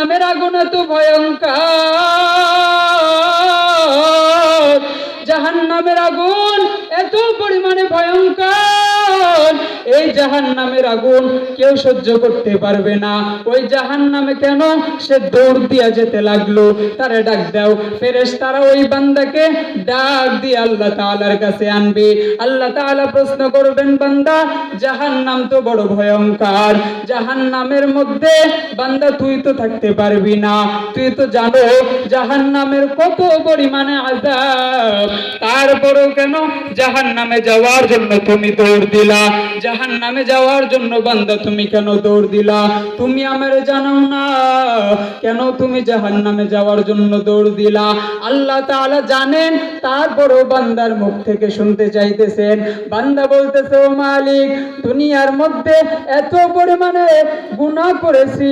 নামের আগুন এত ভয়ঙ্কর। জাহান নামের আগুন এত পরিমাণে ভয়ঙ্কর। এই জাহান নামের আগুন কেউ সহ্য করতে পারবে না। ওই জাহান নামে কেন সে দৌড় দিয়া যেতে লাগল? তারে ডাক দাও। ফেরেশ তারা ওই বান্দাকে ডাক দিয়ে আল্লাহ তাআলার কাছে আনবে। আল্লাহ তাআলা প্রশ্ন করবেন, বান্দা জাহান নাম তো বড় ভয়ঙ্কর। জাহান নামের মধ্যে, বান্দা, তুই তো থাকতে পারবি না। তুই তো জানো জাহান নামের কত পরিমাণে আজাব তারপরেও কেন জাহান নামে যাওয়ার জন্য তুমি দৌড় দিলা? জাহান নামে যাওয়ার জন্য বান্দা, তুমি কেন দৌড় দিলা? তুমি আমার জানাও না। কেন তুমি জাহান নামে যাওয়ার জন্য দৌড় দিলা? আল্লাহ তাআলা জানেন, তারপরেও বান্দার মুখ থেকে শুনতে চাইতেছেন। বান্দা বলতেছে, ও মালিক, দুনিয়ার মধ্যে এত পরিমাণে গুনাহ করেছি।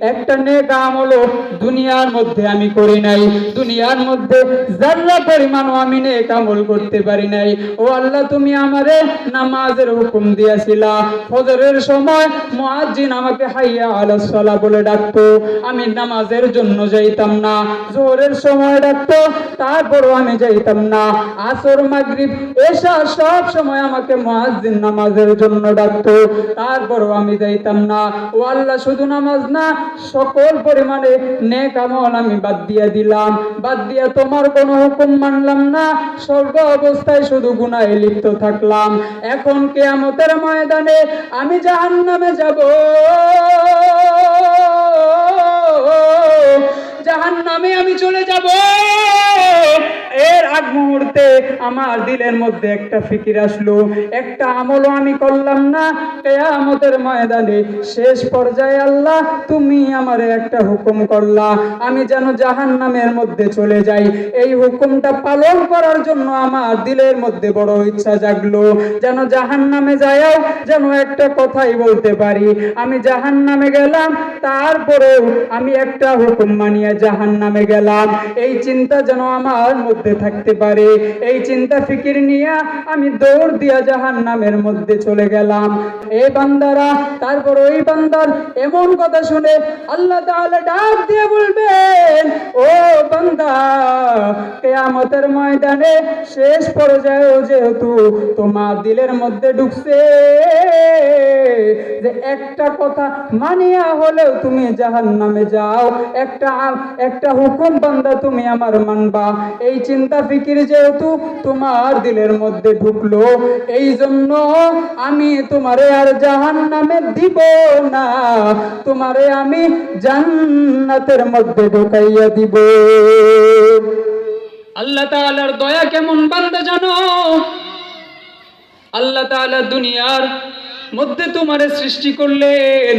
একটা নেক আমলও দুনিয়ার মধ্যে আমি করি নাই। দুনিয়ার মধ্যে যারা পরিমাণও আমি নেক আমল করতে পারি নাই। ও আল্লাহ, তুমি আমারে নামাজের হুকুম দিয়েছিলা। ফজরের সময় মুয়াজ্জিন আমাকে হাইয়া আলাস সালাহ বলে ডাকতো, আমি নামাজের জন্য যাইতাম না। জোহরের সময় ডাকতো, তারপরও আমি যাইতাম না। আসর, মাগরিব এসা সব সময় আমাকে মুয়াজ্জিন নামাজের জন্য ডাকতো, তারপরও আমি যাইতাম না। ও আল্লাহ, শুধু নামাজ না, সকল পরিমাণে নেক আমল আমি বাদ দিয়ে দিলাম। বাদ দিয়ে তোমার কোনো হুকুম মানলাম না। সর্ব অবস্থায় শুধু গুনাহে লিপ্ত থাকলাম। এখন কেয়ামতের ময়দানে আমি জাহান্নামে যাব। জাহান্নামে আমি চলে যাব। এর আগ মুহূর্তে আমার দিলের মধ্যে একটা ফিকির আসলো। একটা আমলও আমি করলাম না। কেয়ামতের ময়দানে শেষ পর্যায়ে আল্লাহ, তুমি আমার একটা হুকুম করলা। আমি যেন জাহান্নামের মধ্যে চলে যাই। এই হুকুমটা পালন করার জন্য আমার দিলের মধ্যে বড় ইচ্ছা জাগলো। যেন জাহান্নামে যায়ও যেন একটা কথাই বলতে পারি। আমি জাহান্নামে গেলাম, তারপরেও আমি একটা হুকুম মানিয়ে জাহান্নামে গেলাম। এই চিন্তা যেন আমার মধ্যে থাকতে পারে। এই চিন্তা ফিকির নিয়ে আমি দৌড় দিয়া জাহান্নামের মধ্যে চলে গেলাম। এই বান্দারা, তারপর ওই বান্দার এমন কথা শুনে আল্লাহ তাআলা ডাক দিয়ে বলবেন, ও বান্দা, কেয়ামতের ময়দানে শেষ পর্যায়েও যেহেতু তোমার দিলের মধ্যে ঢুকছে, যে একটা কথা মানিয়া হলেও তুমি জাহান নামে যাও, একটা একটা হুকুম বান্দা তুমি আমার মানবা। এই চিন্তা ফিকির যেহেতু তোমার দিলের মধ্যে ঢুকলো এই জন্য আমি তোমারে আর জাহান নামে দিব না। তোমারে আমি জান্নাতের মধ্যে ঢুকাইয়া দিব। আল্লাহ তাআলার দয়া কেমন বান্দা জানো? আল্লাহ তাআলা দুনিয়ার মধ্যে তোমারে সৃষ্টি করলেন।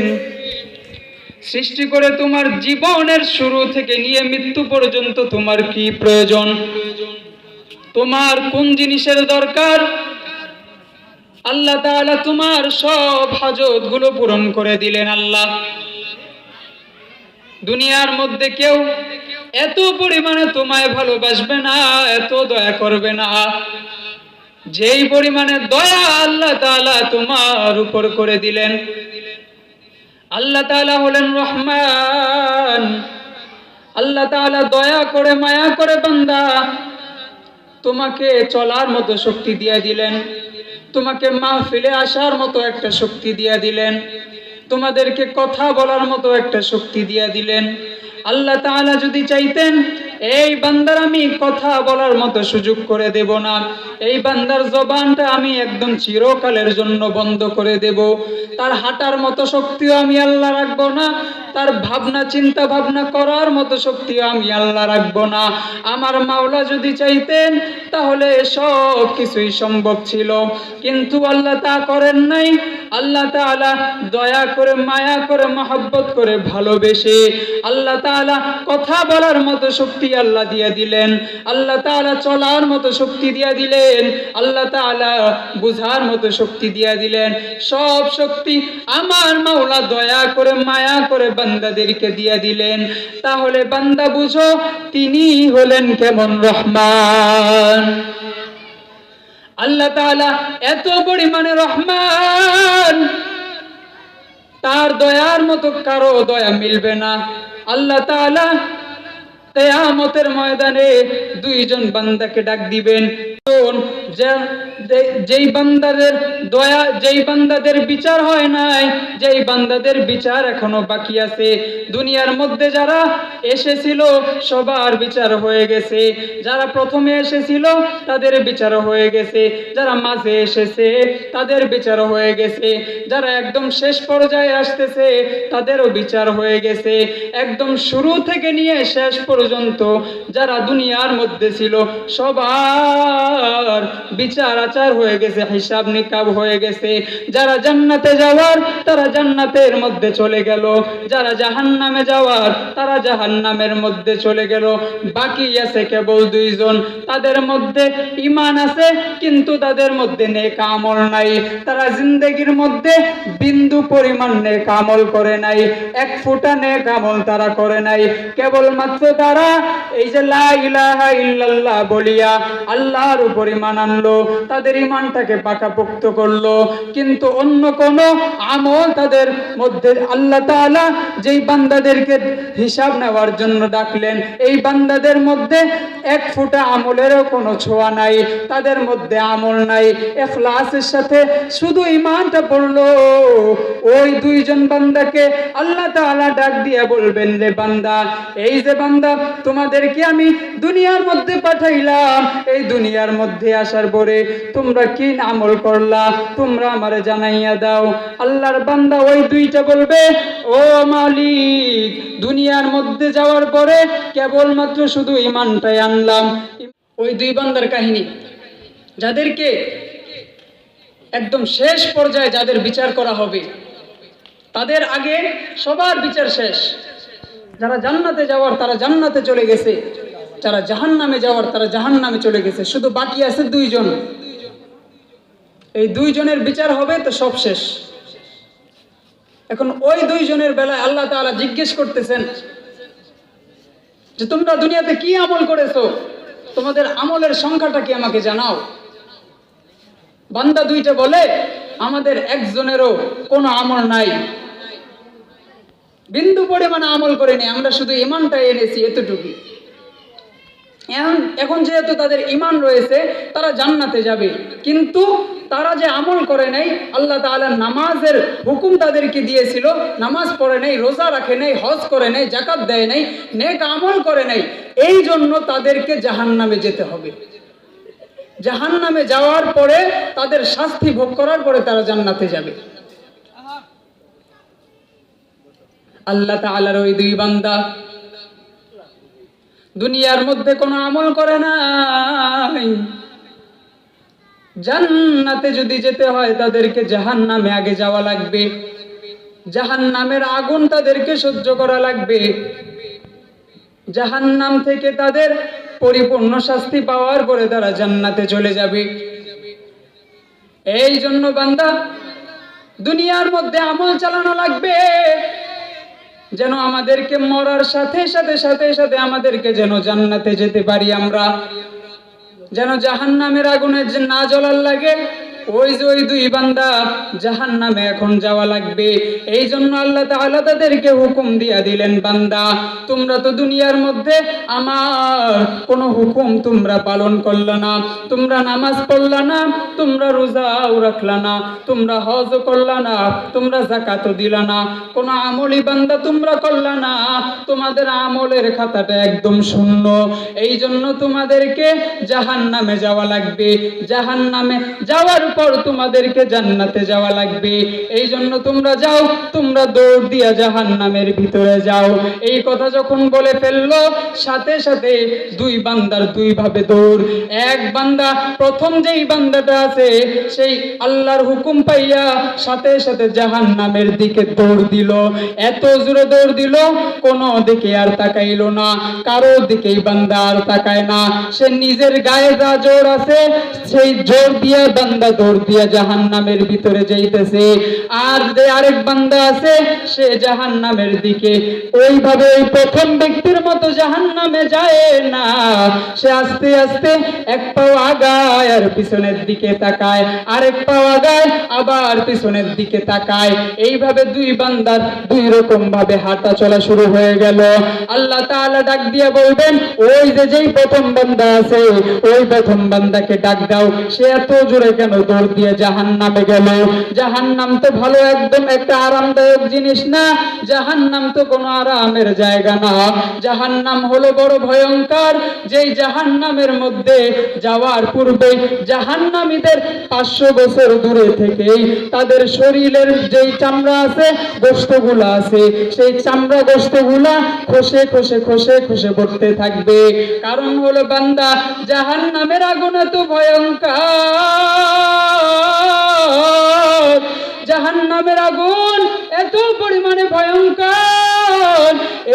সৃষ্টি করে তোমার জীবনের শুরু থেকে নিয়ে মৃত্যু পর্যন্ত তোমার কি প্রয়োজন? তোমার কোন জিনিসের দরকার? আল্লাহ তাআলা তোমার সব হাজতগুলো পূরণ করে দিলেন আল্লাহ। দুনিয়ার মধ্যে কেউ এত পরিমাণে তোমায় ভালোবাসবে না, এত দয়া করবে না। যেই পরিমাণে দয়া আল্লাহ তাআলা তোমার উপর করে দিলেন। আল্লাহ তাআলা হলেন রহমান। আল্লাহ তাআলা দয়া করে, মায়া করে বান্দা, তোমাকে চলার মতো শক্তি দিয়ে দিলেন। তোমাকে মাহফিলে আসার মতো একটা শক্তি দিয়ে দিলেন। তোমাদেরকে কথা বলার মতো একটা শক্তি দিয়ে দিলেন। আল্লাহ তাআলা যদি চাইতেন এই বান্দার আমি কথা বলার মতো সুযোগ করে দেব না। এই বান্দার জবানটা আমি একদম চিরকালের জন্য বন্ধ করে দেব। তার হাঁটার মতো শক্তিও আমি আল্লাহ রাখব না। তার ভাবনা, চিন্তা ভাবনা করার মতো শক্তিও আমি আল্লাহ রাখব না। আমার মাওলা যদি চাইতেন, তাহলে সব কিছুই সম্ভব ছিল। কিন্তু আল্লাহ তা করেন নাই। আল্লাহ তাআলা দয়া করে, মায়া করে, মহব্বত করে ভালোবেসে আল্লাহ তাআলা কথা বলার মতো শক্তি আল্লাহ দিয়ে দিলেন। আল্লাহ তাআলা চলার মতো শক্তি দিয়ে দিলেন। আল্লাহ তাআলা বুঝার মতো শক্তি দিয়ে দিলেন। সব শক্তি আমার মাওলা দয়া করে, মায়া করে বান্দাদেরকে দিয়ে দিলেন। তাহলে বান্দা বুঝো, তিনি হলেন কেমন রহমান। আল্লাহ তাআলা এত পরিমাণে রহমান। তার দয়ার মতো কারও দয়া মিলবে না। আল্লাহ তাআলা কেয়ামতের ময়দানে দুইজন বান্দাকে ডাক দিবেন। যেই বান্দাদের দয়া, যেই বান্দাদের বিচার হয় নাই, যেই বান্দাদের বিচার এখনও বাকি আছে। দুনিয়ার মধ্যে যারা এসেছিল, সবার বিচার হয়ে গেছে। যারা প্রথমে এসেছিল, তাদের বিচার হয়ে গেছে। যারা মাঝে এসেছে, তাদের বিচার হয়ে গেছে। যারা একদম শেষ পর্যায়ে আসতেছে, তাদেরও বিচার হয়ে গেছে। একদম শুরু থেকে নিয়ে শেষ পর্যন্ত যারা দুনিয়ার মধ্যে ছিল, সবার বিচার আচার হয়ে গেছে, হিসাব নিকাব হয়ে গেছে। যারা জান্নাতে যাওয়ার, তারা জান্নাতের মধ্যে চলে গেল। যারা জাহান্নামে যাওয়ার, তারা জাহান্নামের মধ্যে চলে গেল। বাকি আছে কেবল দুইজন। তাদের মধ্যে ইমান আছে, কিন্তু তাদের মধ্যে নেক আমল নাই। তারা জিন্দগির মধ্যে বিন্দু পরিমাণ নেক আমল করে নাই। এক ফুটা নেক আমল তারা করে নাই। কেবলমাত্র তারা এই যে লা ইলাহা ইল্লাল্লাহ বলিয়া আল্লাহর উপর আনলো তাদের ইমানটাকে পাকাপোক্ত করল। কিন্তু অন্য কোন আমল তাদের মধ্যে আল্লাহ তাআলা যেই বান্দাদেরকে হিসাব নেওয়ার জন্য ডাকলেন, এই বান্দাদের মধ্যে এক ফুটা আমলেরও কোনো ছোঁয়া নাই, তাদের মধ্যে আমল নাই। এখলাসের সাথে শুধু ইমানটা পড়ল। ওই দুইজন বান্দাকে আল্লাহ তাআলা ডাক দিয়ে বলবেন রে বান্দা, এই যে বান্দা, তোমাদেরকে আমি দুনিয়ার মধ্যে পাঠাইলাম। এই দুনিয়ার মধ্যে আসার পরে তোমরা কি আমল করলা? তোমরা আমারে জানাইয়া দাও। আল্লাহর বান্দা ওই দুইটা বলবে, ও মালিক, দুনিয়ার মধ্যে যাওয়ার পরে কেবলমাত্র শুধু ইমানটাই আনলাম। ওই দুই বান্দার কাহিনী। যাদেরকে একদম শেষ পর্যায়ে যাদের বিচার করা হবে, তাদের আগে সবার বিচার শেষ। যারা জান্নাতে যাওয়ার, তারা জান্নাতে চলে গেছে। যারা জাহান্নামে যাওয়ার, তারা জাহান্নামে চলে গেছে। শুধু বাকি আছে দুইজন। এই দুইজনের বিচার হবে তো সব শেষ। এখন ওই দুইজনের বেলায় আল্লাহ তাআলা জিজ্ঞেস করতেছেন যে, তোমরা দুনিয়াতে কি আমল করেছ? তোমাদের আমলের সংখ্যাটা কি আমাকে জানাও? বান্দা দুইটা বলে, আমাদের একজনেরও কোনো আমল নাই। বিন্দু পরিমাণে আমল করেনি, আমরা শুধু ইমানটা এনেছি এতটুকু এখন এখন যেহেতু তাদের ইমান রয়েছে, তারা জান্নাতে যাবে। কিন্তু তারা যে আমল করে নাই, আল্লাহ তাআলা নামাজের হুকুম তাদেরকে দিয়েছিল। নামাজ পড়ে নাই, রোজা রাখে নাই, হজ করে নেই জাকাত দেয় নাই, নেক আমল করে নাই। এই জন্য তাদেরকে জাহান্নামে যেতে হবে। জাহান্নামে যাওয়ার পরে তাদের শাস্তি ভোগ করার পরে তারা জান্নাতে যাবে। আল্লাহ তাআলার ওই দুই বান্দা দুনিয়ার মধ্যে কোনো আমল করে নাই। জান্নাতে যদি যেতে হয়, তাদেরকে জাহান্নামে আগে যাওয়া লাগবে। জাহান্নামের আগুন তাদেরকে সহ্য করা লাগবে। জাহান্নাম থেকে তাদের পরিপূর্ণ শাস্তি পাওয়ার পরে তারা জান্নাতে চলে যাবে। এই জন্য বান্দা, দুনিয়ার মধ্যে আমল চালানো লাগবে। যেন আমাদেরকে মরার সাথে সাথে সাথে সাথে আমাদেরকে যেন জান্নাতে যেতে পারি আমরা। যেন জাহান্নামের আগুনে না জ্বলার লাগে। ওই যে ওই দুই বান্দা জাহান্নামে এখন যাওয়া লাগবে। এই জন্য আল্লাহ তাআলা তাদেরকে হুকুম দিয়া দিলেন, বান্দা, তোমরা তো দুনিয়ার মধ্যে আমার কোনো হুকুম তোমরা পালন করলা না। তোমরা নামাজ পড়লা না, তোমরা রোজাও রাখলা না, তোমরা হজ করলা না, তোমরা জাকাতও দিলা না। কোনো আমলি বান্দা তোমরা করলা না। তোমাদের আমলের খাতাটা একদম শূন্য। এই জন্য তোমাদেরকে জাহান্নামে যাওয়া লাগবে। জাহান্নামে যাওয়ার পর তোমাদেরকে জান্নাতে যাওয়া লাগবে। এই জন্য তোমরা যাও, তোমরা দৌড় দিয়া জাহান্নামের ভিতরে যাও। এই কথা যখন বলে ফেলল, সাথে সাথে দুই বান্দার দুই ভাবে দৌড়। এক বান্দা, প্রথম যেই বান্দাটা আছে, সেই আল্লাহর হুকুম পাইয়া সাথে সাথে জাহান্নামের দিকে দৌড় দিল। এত জোরে দৌড় দিল, কোনো দিকে আর তাকাইলো না। কারও দিকেই বান্দা আর তাকায় না। সে নিজের গায়ে যা জোর আছে, সেই জোর দিয়ে বান্দা দৌড় দিয়া জাহান নামের ভিতরে যাইতেছে। আর যে আরেক বান্দা আছে, সে জাহান নামের দিকে ওইভাবে ওই প্রথম ব্যক্তির মতো জাহান নামে যায় না। সে আস্তে আস্তে এক পাও আগায়, আর পিছনের দিকে তাকায়। আরেক পাও আগায়, আবার পিছনের দিকে তাকায়। এইভাবে দুই বান্দার দুই রকম ভাবে হাঁটা চলা শুরু হয়ে গেল। আল্লাহ তাআলা ডাক দিয়ে বলবেন, ওই যে যেই প্রথম বান্দা আছে, ওই প্রথম বান্দাকে ডাক দাও। সে এত জোরে কেন দৌড় দিয়ে জাহান নামে গেল। জাহান নাম তো ভালো একদম একটা আরামদায়ক জিনিস না? জাহান নাম তো কোনো আরামের জায়গা না। জাহান নাম হলো বড় ভয়ঙ্কর। যেই জাহান নামের মধ্যে যাওয়ার পূর্বে জাহান নামীদের পাঁচশো বছর দূরে থেকেই তাদের শরীরের যেই চামড়া আছে গোস্তগুলা আছে, সেই চামড়া গোস্তগুলা খসে খসে খসে খসে পড়তে থাকবে। কারণ হলো বান্দা জাহান নামের আগুন এত ভয়ঙ্কর। জাহান নামের আগুন এত পরিমাণে ভয়ঙ্কর।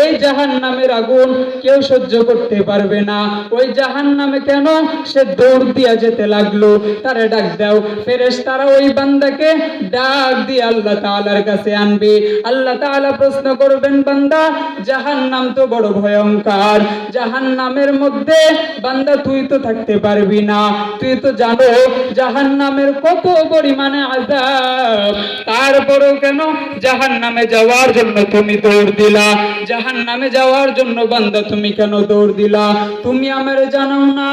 এই জাহান নামের আগুন কেউ সহ্য করতে পারবে না। ওই জাহান নামে কেন সে দৌড় দিয়া যেতে লাগল? তারা ডাক দাও। ফেরেস তারা ওই বান্দাকে ডাক দিয়ে আল্লাহ তাআলার কাছে আনবে। আল্লাহ তাআলা প্রশ্ন করবেন, বান্দা জাহান নাম তো বড় ভয়ঙ্কর। জাহান নামের মধ্যে, বান্দা, তুই তো থাকতে পারবি না। তুই তো জানো জাহান নামের কত পরিমাণে আজাব তারপরেও কেন জাহান নামে যাওয়ার জন্য তুমি দৌড় দিলা। জাহান নামে যাওয়ার জন্য বান্দা তুমি কেন দৌড় দিলা? তুমি আমার জানো না।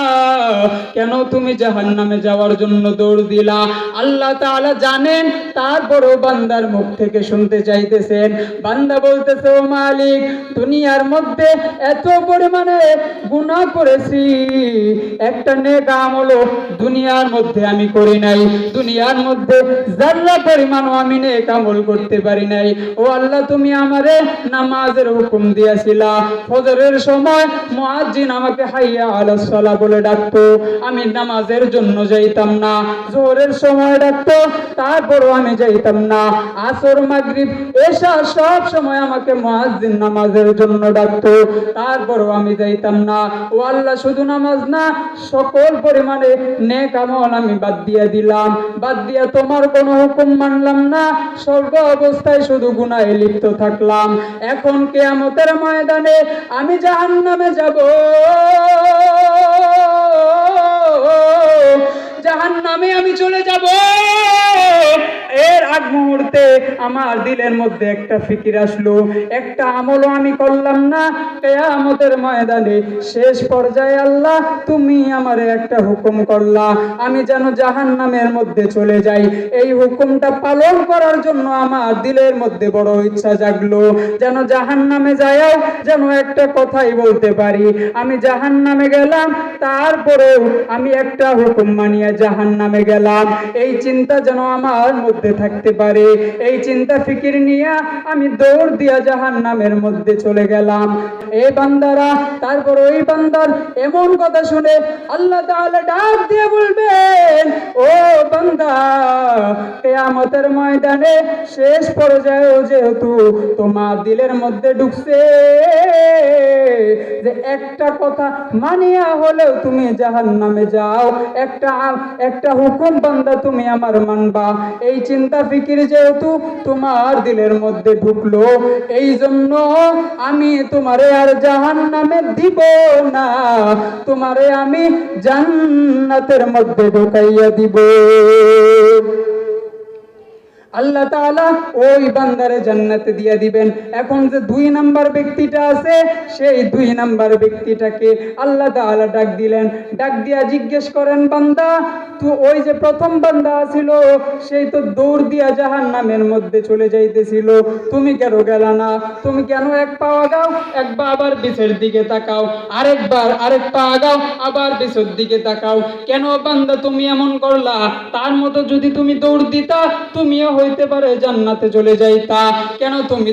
কেন তুমি জাহান নামে যাওয়ার জন্য দৌড় দিলা? আল্লাহ তাআলা জানেন তারপরেও বান্দার মুখ থেকে শুনতে চাইতেছেন। বান্দা বলতেছে, ও মালিক, দুনিয়ার মধ্যে এত পরিমাণে গুনাহ করেছি। একটা নেক আমলও দুনিয়ার মধ্যে আমি করি নাই। দুনিয়ার মধ্যে যারা পরিমাণও আমি নেক আমল করতে পারি নাই। ও আল্লাহ, তুমি আমারে নামাজের হুকুম দিয়েছিলা। ফজরের সময় মুয়াজ্জিন আমাকে হাইয়া আলাস সালাহ বলে ডাকতো, আমি নামাজের জন্য যাইতাম না। জোহরের সময় ডাকতো, তারপরও আমি যাইতাম না। আসর, মাগরিব এসা সব সময় আমাকে মুয়াজ্জিন নামাজের জন্য ডাকতো, তারপরও আমি যাইতাম না। ও আল্লাহ, শুধু নামাজ না, সকল পরিমাণে নেক আমল আমি বাদ দিয়ে দিলাম। বাদ দিয়ে তোমার কোনো হুকুম মানলাম না। সর্ব অবস্থায় শুধু গুনাহে লিপ্ত থাকলাম। এখন কেয়ামতের ময়দানে আমি জাহান নামে যাব। জাহান নামে আমি চলে যাব। আগ মুহূর্তে আমার দিলের মধ্যে একটা ফিকির আসলো। একটা আমলও আমি করলাম না। কেয়ামতের ময়দানে শেষ পর্যায়ে আল্লাহ, তুমি আমারে একটা হুকুম করলা। আমি যেন জাহান নামের মধ্যে চলে যাই। এই হুকুমটা পালন করার জন্য আমার দিলের মধ্যে বড় ইচ্ছা জাগলো। যেন জাহান নামে যায়ও যেন একটা কথাই বলতে পারি। আমি জাহান নামে গেলাম, তারপরেও আমি একটা হুকুম মানিয়ে জাহান নামে গেলাম। এই চিন্তা যেন আমার মধ্যে থাকতে পারে। এই চিন্তা ফিকির নিয়ে আমি দৌড় দিয়া জাহান নামের মধ্যে চলে গেলাম। এ বান্দারা, তারপর ওই বান্দার এমন কথা শুনে আল্লাহ তাহলে ডাক দিয়ে বলবেন, ও কেয়ামতের ময়দানে শেষ পর্যায়েও যেহেতু তোমার দিলের মধ্যে ঢুকছে, যে একটা কথা মানিয়া হলেও তুমি জাহান নামে যাও, একটা একটা হুকুম বান্দা তুমি আমার মানবা। এই চিন্তা ফিকির যেহেতু তোমার দিলের মধ্যে ঢুকলো এই জন্য আমি তোমারে আর জাহান নামে দিব না, তোমারে আমি জান্নাতের মধ্যে ঢুকাইয়া দিব। name. আল্লাহ তাআলা ওই বান্দারে জান্নাতে দিয়ে দিবেন। এখন যে দুই নাম্বার ব্যক্তিটা আছে, সেই দুই নাম্বার ব্যক্তিটাকে আল্লাহ তাআলা ডাক দিলেন। ডাক দিয়া জিজ্ঞেস করেন, বান্দা, তো ওই যে প্রথম বান্দা ছিল সেই তো দৌড় দিয়া জাহান নামের মধ্যে চলে যাইতেছিল। তুমি কেন গেলা না? তুমি কেন এক পা আগাও? একবার আবার বিছের দিকে তাকাও। আরেকবার আরেক পা আগাও, আবার বিছের দিকে তাকাও। কেন বান্দা তুমি এমন করলা? তার মতো যদি তুমি দৌড় দিতা, তুমিও হই হইতে পারে জান্নাতে চলে যাইতা। কেন তুমি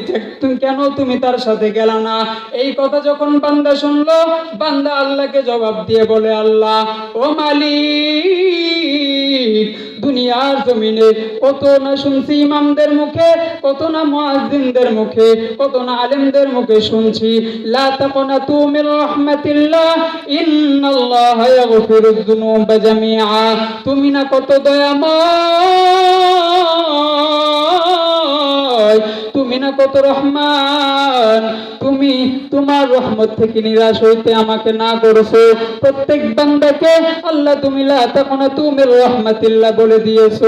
কেন তুমি তার সাথে গেলা না? এই কথা যখন বান্দা শুনলো, বান্দা আল্লাহকে জবাব দিয়ে বলে, আল্লাহ, ও মালিক, দুনিয়ার জমিনে কত না শুনছি ইমামদের মুখে, কত না মুয়াজ্জিনদের মুখে, কত না আলেমদের মুখে শুনছি। লা তাকুনাতু মির রাহমাতিল্লাহ, ইন্নাল্লাহা ইয়াগফিরুয যুনুবা জামিআ। তুমি না কত দয়াময় Oh. তুমি না কত রহমান, তুমি তোমার রহমত থেকে নিরাশ হইতে আমাকে না করেছ। প্রত্যেক বান্দাকে আল্লাহ তুমি লা তাকুনা তুমি রহমাতিল্লাহ বলে দিয়েছ।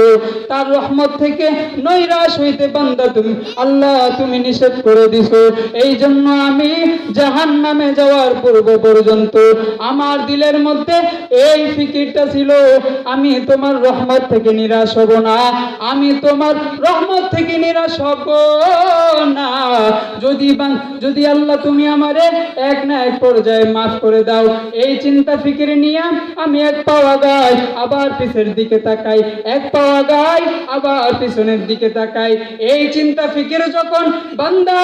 তার রহমত থেকে নৈরাশ হইতে বান্দা তুমি, আল্লাহ তুমি নিষেধ করে দিছো। এই জন্য আমি জাহান নামে যাওয়ার পূর্ব পর্যন্ত আমার দিলের মধ্যে এই ফিকিরটা ছিল, আমি তোমার রহমত থেকে নিরাশ হব না, আমি তোমার রহমত থেকে নিরাশ হব যদি আল্লাহ তুমি আমারে এক না এক পর্যায়ে মাফ করে দাও, এই চিন্তা ফিকির নিয়ে আমি এক পাওয়া গাই, আবার পিছের দিকে তাকাই, এক পাওয়া গাই, আবার পিছনের দিকে তাকাই। এই চিন্তা ফিকির যখন বান্দা,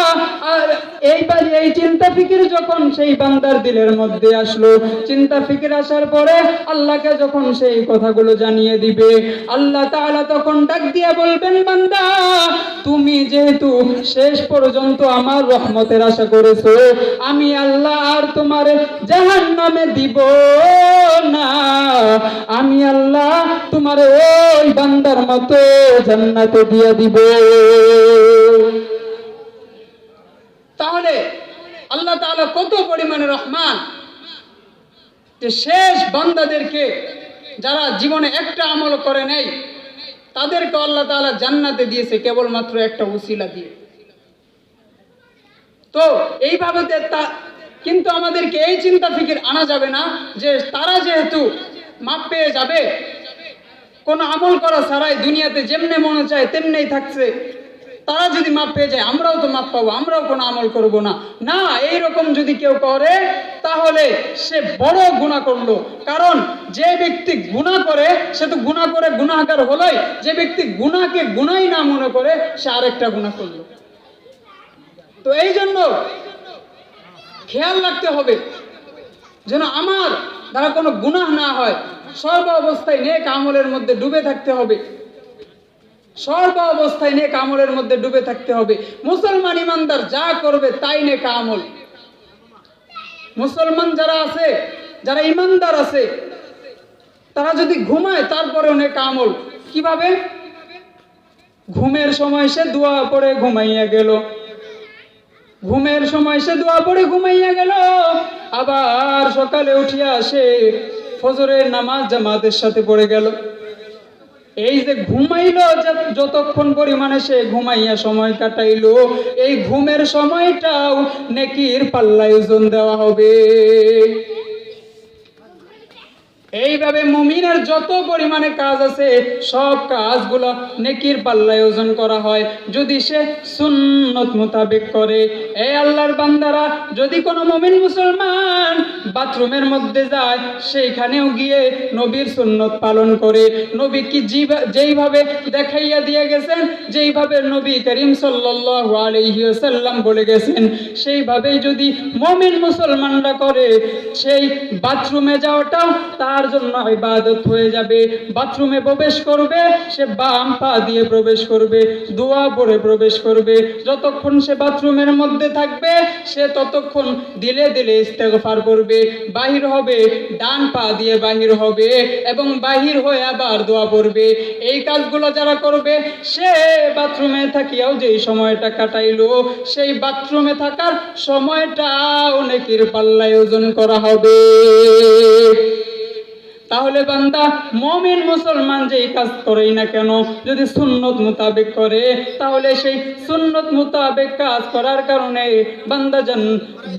আর এইবার এই চিন্তা ফিকির যখন সেই বান্দার দিলের মধ্যে আসলো, চিন্তা ফিকির আসার পরে আল্লাহকে যখন সেই কথাগুলো জানিয়ে দিবে, আল্লাহ তখন ডাক দিয়ে বলবেন, বান্দা, তুমি যেহেতু শেষ পর্যন্ত আমার রহমতের আশা করেছ, আমি আল্লাহ আর তোমার জাহান নামে দিব না। আমি আল্লাহ তোমার ওই বান্দার মতো জান্নাতে দিয়ে দিব। তাহলে আল্লাহ তাআলা কত পরিমাণে রহমান যে শেষ বান্দাদেরকে যারা জীবনে একটা আমল করে নেই তাদেরকে আল্লাহ তালা জান্নাতে দিয়েছে কেবলমাত্র একটা উসিলা দিয়ে। তো এইভাবে কিন্তু আমাদেরকে এই চিন্তা ফিকির আনা যাবে না যে তারা যেহেতু মাপ পেয়ে যাবে, কোনো আমল করা ছাড়াই দুনিয়াতে যেমনে মনে চায় তেমনেই থাকছে। তারা যদি মাপ পেয়ে যায়, আমরাও তো মাপ পাবো, আমরাও কোনো আমল করব না। না এই রকম যদি কেউ করে, তাহলে সে বড় গুণা করল। কারণ যে ব্যক্তি গুণা করে, সে তো গুণা করে গুণাগার হলোই। যে ব্যক্তি গুণাকে গুণাই না মনে করে, সে আরেকটা গুণা করল। তো এই জন্য খেয়াল রাখতে হবে যেন আমার দ্বারা কোনো গুনাহ না হয়। সর্ব অবস্থায় নেক আমলের মধ্যে ডুবে থাকতে হবে। সর্ব অবস্থায় নেক আমলের মধ্যে ডুবে থাকতে হবে। মুসলমান ইমানদার যা করবে তাই নেক আমল। মুসলমান যারা আছে, যারা ইমানদার আছে, তারা যদি ঘুমায় তারপরে অনেক আমল। কীভাবে? ঘুমের সময় সে দোয়া পড়ে ঘুমাইয়া গেল। ঘুমের সময় সে দোয়া পড়ে ঘুমাইয়া গেল। আবার সকালে উঠিয়া সে ফজরের নামাজ জামাতের সাথে পড়ে গেল। এই যে ঘুমাইল যতক্ষণ পরিমাণে সে ঘুমাইয়া সময় কাটাইল, এই ঘুমের সময়টাও নেকির পাল্লায় ওজন দেওয়া হবে। এইভাবে মুমিনের যত পরিমাণে কাজ আছে, সব কাজগুলো নেকির পাল্লায় ওজন করা হয়। যদি সে সুন্নত মোতাবেক করে এই আল্লাহর বান্দারা, যদি কোনো মুমিন মুসলমান বাথরুমের মধ্যে যায়, সেইখানেও গিয়ে নবীর সুন্নত পালন করে। নবী কি যেইভাবে দেখাইয়া দিয়ে গেছেন, যেইভাবে নবী করিম আলাইহি বলে গেছেন, সেইভাবেই যদি মুমিন মুসলমানরা করে, সেই বাথরুমে যাওয়াটাও তার জন্য ইবাদত হয়ে যাবে। বাথরুমে প্রবেশ করবে, সে বাম পা দিয়ে প্রবেশ করবে, দোয়া পড়ে প্রবেশ করবে। যতক্ষণ সে বাথরুমের মধ্যে থাকবে, সে ততক্ষণ দিলে দিলে ইস্তেগফার করবে। বাহির হবে, ডান পা দিয়ে বাহির হবে এবং বাহির হয়ে আবার দোয়া পড়বে। এই কাজগুলো যারা করবে, সে বাথরুমে থাকিয়াও যেই সময়টা কাটাইলো, সেই বাথরুমে থাকার সময়টা অনেকের পাল্লায় ওজন করা হবে। তাহলে বান্দা, মমিন মুসলমান যেই কাজ করেই না কেন, যদি সুন্নত মোতাবেক করে, তাহলে সেই সুন্নত মোতাবেক কাজ করার কারণে বান্দা যেন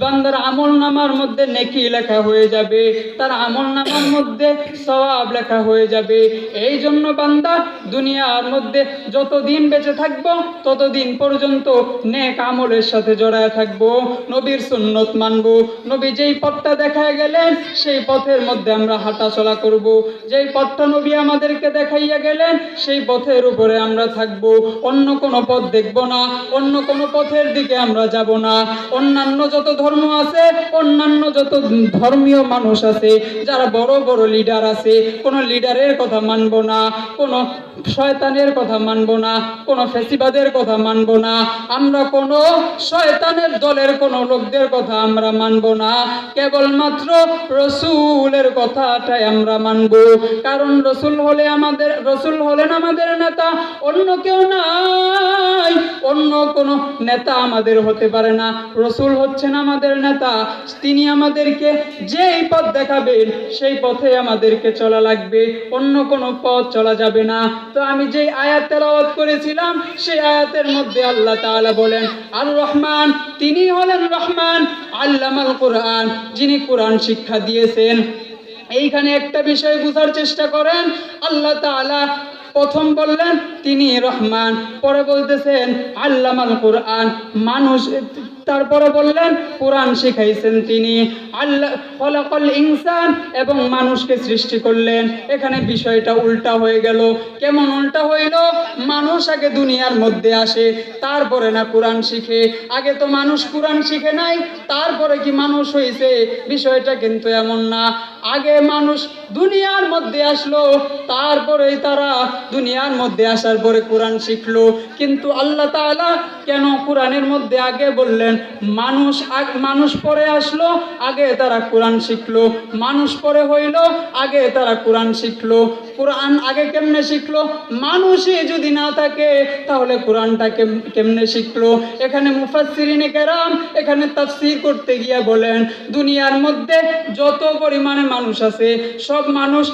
বান্দার আমল নামার মধ্যে নেকি লেখা হয়ে যাবে, তার আমল নামার মধ্যে সওয়াব লেখা হয়ে যাবে। এই জন্য বান্দা, দুনিয়ার মধ্যে যতদিন বেঁচে থাকব, ততদিন পর্যন্ত নেক আমলের সাথে জড়ায় থাকব, নবীর সুন্নত মানবো। নবী যেই পথটা দেখা গেলেন, সেই পথের মধ্যে আমরা হাঁটাচলা করব। যেই পথটা আমাদেরকে দেখাইয়া গেলেন, সেই পথের উপরে আমরা থাকব। অন্য কোনো পথ দেখব না, অন্য কোনো পথের দিকে আমরা যাব না। অন্যান্য যত ধর্ম আছে, অন্যান্য যত ধর্মীয় মানুষ আছে, যারা বড় বড় লিডার আছে, কোনো লিডারের কথা মানব না, কোনো শয়তানের কথা মানব না, কোনো ফেসিবাদের কথা মানব না। আমরা কোনো শয়তানের দলের কোনো লোকদের কথা আমরা মানব না। কেবলমাত্র রসুলের কথাটাই আমরা মানব কারণ রসুল হলে আমাদের, রসুল হলেন আমাদের নেতা, অন্য কেউ নাই, অন্য কোনো নেতা আমাদের হতে পারে না। রসুল হচ্ছেন আমাদের নেতা, তিনি আমাদেরকে যেই পথ দেখাবেন, সেই পথে আমাদেরকে চলা লাগবে, অন্য কোনো পথ চলা যাবে না। তো আমি যেই আয়াত তেলাওয়াত করেছিলাম, সেই আয়াতের মধ্যে আল্লাহ তাআলা বলেন আর রহমান তিনি হলেন রহমান, আল্লামাল কোরআন, যিনি কোরআন শিক্ষা দিয়েছেন। এইখানে একটা বিষয় বোঝার চেষ্টা করেন আল্লাহ তাআলা প্রথম বললেন, তিনি রহমান। পরে বলতেছেন, আল্লামাল কোরআন। মানুষ, তারপরে বললেন, কোরআন শিখাইছেন তিনি। আল্লাহ ফলাকল ইনসান এবং মানুষকে সৃষ্টি করলেন। এখানে বিষয়টা উল্টা হয়ে গেল। কেমন উল্টা হইল? মানুষ আগে দুনিয়ার মধ্যে আসে, তারপরে না কোরআন শিখে। আগে তো মানুষ কোরআন শিখে নাই, তারপরে কি মানুষ হয়েছে বিষয়টা কিন্তু এমন না। আগে মানুষ দুনিয়ার মধ্যে আসলো, তারপরেই তারা দুনিয়ার মধ্যে আসার পরে কোরআন শিখলো। কিন্তু আল্লাহ তালা কেন কোরআনের মধ্যে আগে বললেন, মানুষ মানুষ পরে আসলো, আগে তারা কোরআন শিখলো। মানুষ পরে হইল, আগে তারা কোরআন শিখলো। কোরআন আগে কেমনে শিখলো? মানুষই যদি না থাকে, তাহলে কোরআনটা কেম- কেমনে শিখলো? এখানে মুফাসসিরিনে কেরাম, এখানে তাফসীর করতে গিয়ে বলেন, দুনিয়ার মধ্যে যত পরিমাণে মানুষ আছে, সব মানুষ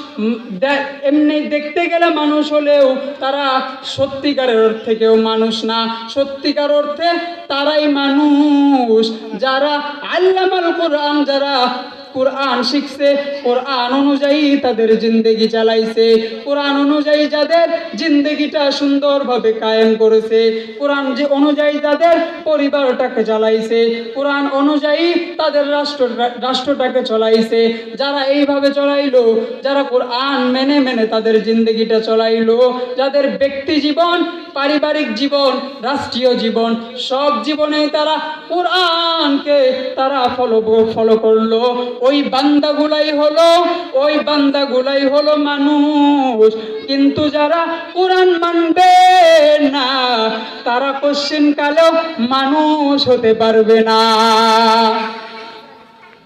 এমনি দেখতে গেলে মানুষ হলেও তারা সত্যিকারের কেউ মানুষ না। সত্যিকার অর্থে তারাই মানুষ। যারা আল্লামাল কোরআন, যারা কোরআন শিখছে, কোরআন অনুযায়ী তাদের জিন্দেগি চালাইছে, কোরআন অনুযায়ী যাদের জিন্দেগিটা সুন্দরভাবে কায়েম করেছে, কোরআন যে অনুযায়ী তাদের পরিবারটাকে চালাইছে, কোরআন অনুযায়ী তাদের রাষ্ট্র, রাষ্ট্রটাকে চলাইছে, যারা এইভাবে চলাইলো, যারা কোরআন মেনে মেনে তাদের জিন্দেগিটা চলাইলো, যাদের ব্যক্তি জীবন, পারিবারিক জীবন, রাষ্ট্রীয় জীবন, সব জীবনে তারা কোরআনকে তারা ফলো ফলো করল। ওই বান্দাগুলাই হলো, ওই বান্দাগুলাই হলো মানুষ। কিন্তু যারা কোরআন মানবে না, তারা কোশ্চিন কালেও মানুষ হতে পারবে না।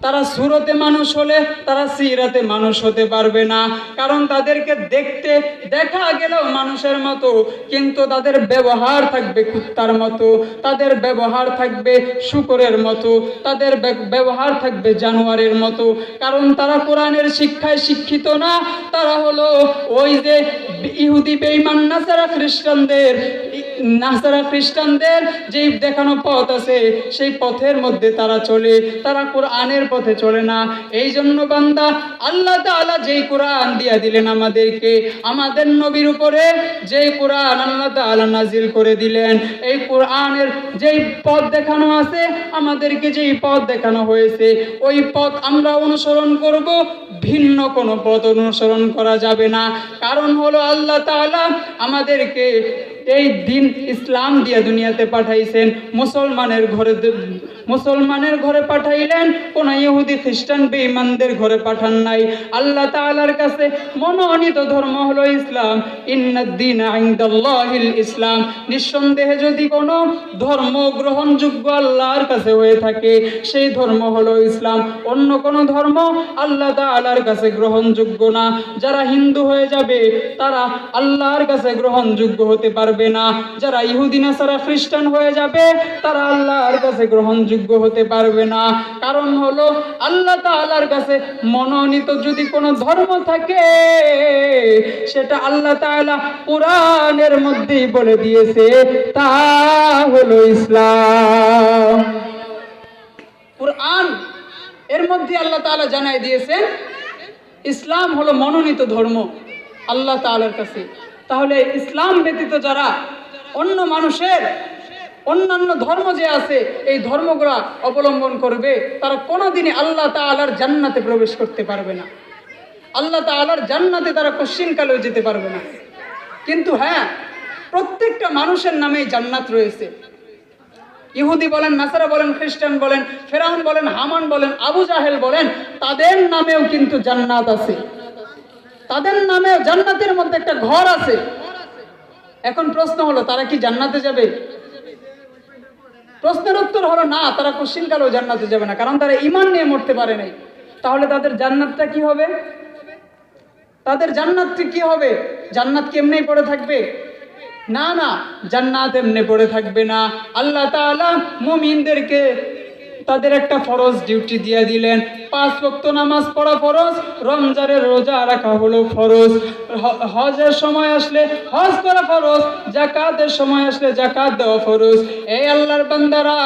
তারা সুরতে মানুষ হলে তারা সিরাতে মানুষ হতে পারবে না। কারণ তাদেরকে দেখতে দেখা গেলেও মানুষের মতো, কিন্তু তাদের ব্যবহার থাকবে কুত্তার মতো, তাদের ব্যবহার থাকবে শুকরের মতো, তাদের ব্যবহার থাকবে জানোয়ারের মতো। কারণ তারা কোরআনের শিক্ষায় শিক্ষিত না, তারা হলো ওই যে ইহুদি নাসারা খ্রিস্টানদের নাসারা খ্রিস্টানদের যেই দেখানো পথ আছে, সেই পথের মধ্যে তারা চলে। তারা কোরআনের পথে চলে না। এই জন্য বান্দা, আল্লাহ তাআলা যেই কোরআন দিয়া দিলেন আমাদেরকে, আমাদের নবীর উপরে যেই কোরআন আল্লাহ তাআলা নাজিল করে দিলেন, এই কোরআনের যেই পথ দেখানো আছে, আমাদেরকে যেই পথ দেখানো হয়েছে, ওই পথ আমরা অনুসরণ করব, ভিন্ন কোনো পথ অনুসরণ করা যাবে না। কারণ হলো আল্লাহ তাআলা আমাদেরকে এই দিন ইসলাম দিয়ে দুনিয়াতে পাঠাইছেন, মুসলমানের ঘরে মুসলমানের ঘরে পাঠাইলেন, কোন ইহুদি, খ্রিস্টান, বেঈমানদের ঘরে পাঠান নাই। আল্লাহ তাআলার কাছে মনোনীত ধর্ম হলো ইসলাম। ইন্নাদ্দিন ইসলাম। নিঃসন্দেহে যদি কোনো ধর্ম গ্রহণযোগ্য আল্লাহর কাছে হয়ে থাকে, সেই ধর্ম হলো ইসলাম। অন্য কোনো ধর্ম আল্লাহ তাআলার কাছে গ্রহণযোগ্য না। যারা হিন্দু হয়ে যাবে, তারা আল্লাহর কাছে গ্রহণযোগ্য হতে পারবে না। যারা ইহুদি, নাসারা খ্রিস্টান হয়ে যাবে, তারা আল্লাহর কাছে গ্রহণযোগ্য হতে পারবে না। কারণ হলো, আল্লাহ তাআলার কাছে মনোনীত যদি কোনো ধর্ম থাকে, সেটা আল্লাহ তাআলা কোরআনের মধ্যেই বলে দিয়েছে, তা হলো ইসলাম। কোরআন এর মধ্যে আল্লাহ তাআলা জানাই দিয়েছেন, ইসলাম হলো মনোনীত ধর্ম, আল্লাহ তাআলার কাছে। তাহলে ইসলাম ব্যতীত যারা অন্য মানুষের অন্যান্য ধর্ম যে আছে, এই ধর্মগুলা অবলম্বন করবে, তারা কোনোদিনই আল্লাহ তাআলার জান্নাতে প্রবেশ করতে পারবে না। আল্লাহ তাআলার জান্নাতে তারা কোশ্চিনকালেও যেতে পারবে না। কিন্তু হ্যাঁ প্রত্যেকটা মানুষের নামেই জান্নাত রয়েছে। ইহুদি বলেন, নাসারা বলেন, খ্রিস্টান বলেন, ফেরাউন বলেন, হামান বলেন, আবু জাহেল বলেন, তাদের নামেও কিন্তু জান্নাত আছে। তাদের নামে জান্নাতের মধ্যে একটা ঘর আছে। এখন প্রশ্ন হলো, তারা কি জান্নাতে যাবে? প্রশ্নের উত্তর হলো, না, তারা কোশ্চিনকালেও জান্নাতে যাবে না, কারণ তারা ইমান নিয়ে মরতে পারে নাই। তাহলে তাদের জান্নাতটা কি হবে? তাদের জান্নাতটি কি হবে? জান্নাত কি এমনিই পড়ে থাকবে? না না, জান্নাত এমনি পড়ে থাকবে না। আল্লাহ তাআলা মুমিনদেরকে তাদের একটা ফরজ ডিউটি দিয়ে দিলেন। পাঁচ ওয়াক্ত নামাজ পড়া ফরজ, রমজানের রোজা রাখা হলো ফরজ। হজের সময় আসলে হজ করা ফরজ জাকাতের সময় আসলে জাকাত দেওয়া ফরজ। এই আল্লাহর বান্দারা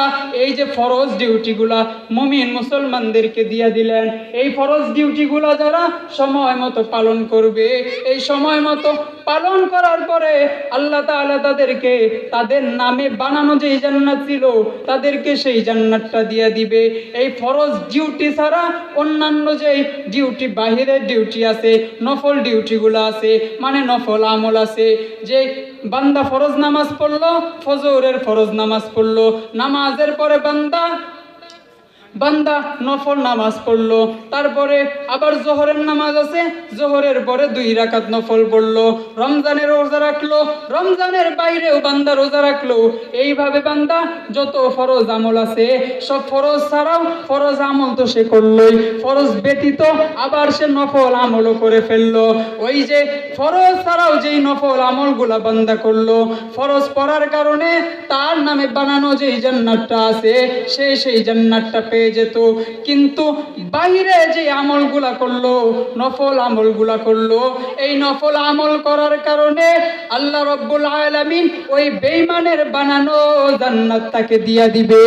এই যে ফরজ ডিউটিগুলা মুমিন মুসলমানদেরকে দিয়ে দিলেন, এই ফরজ ডিউটিগুলা যারা সময় মতো পালন করবে, এই সময় মতো পালন করার পরে আল্লাহ তাদেরকে তাদের নামে বানানো যেই জান্নাত ছিল, তাদেরকে সেই জান্নাতটা দিয়ে দিবে। এই ফরজ ডিউটি ছাড়া অন্যান্য যে ডিউটি বাহিরের ডিউটি আছে, নফল ডিউটিগুলো আছে মানে নফল আমল আছে, যে বান্দা ফরজ নামাজ পড়ল, ফজরের ফরজ নামাজ পড়ল, নামাজের পরে বান্দা বান্দা নফল নামাজ পড়ল, তারপরে আবার জোহরের নামাজ আছে, জোহরের পরে দুই রাকাত নফল পড়ল, রমজানের রোজা রাখল, রমজানের বাইরেও বান্দা রোজা রাখল। এইভাবে বান্দা যত ফরজ আমল আছে, সব ফরজ ছাড়াও ফরজ আমল তো সে করলোই, ফরজ ব্যতীত আবার সে নফল আমলও করে ফেলল। ওই যে ফরজ ছাড়াও যেই নফল আমলগুলা বান্দা করল, ফরজ পড়ার কারণে তার নামে বানানো যেই জান্নাতটা আছে, সে সেই জান্নাতটা পেয়ে যেত। কিন্তু বাইরে যে আমলগুলা করল, নফল আমলগুলা করল, এই নফল আমল করার কারণে আল্লাহ রব্বুল আলামিন ওই বেইমানের বানানো জান্নাত তাকে দিয়া দিবে।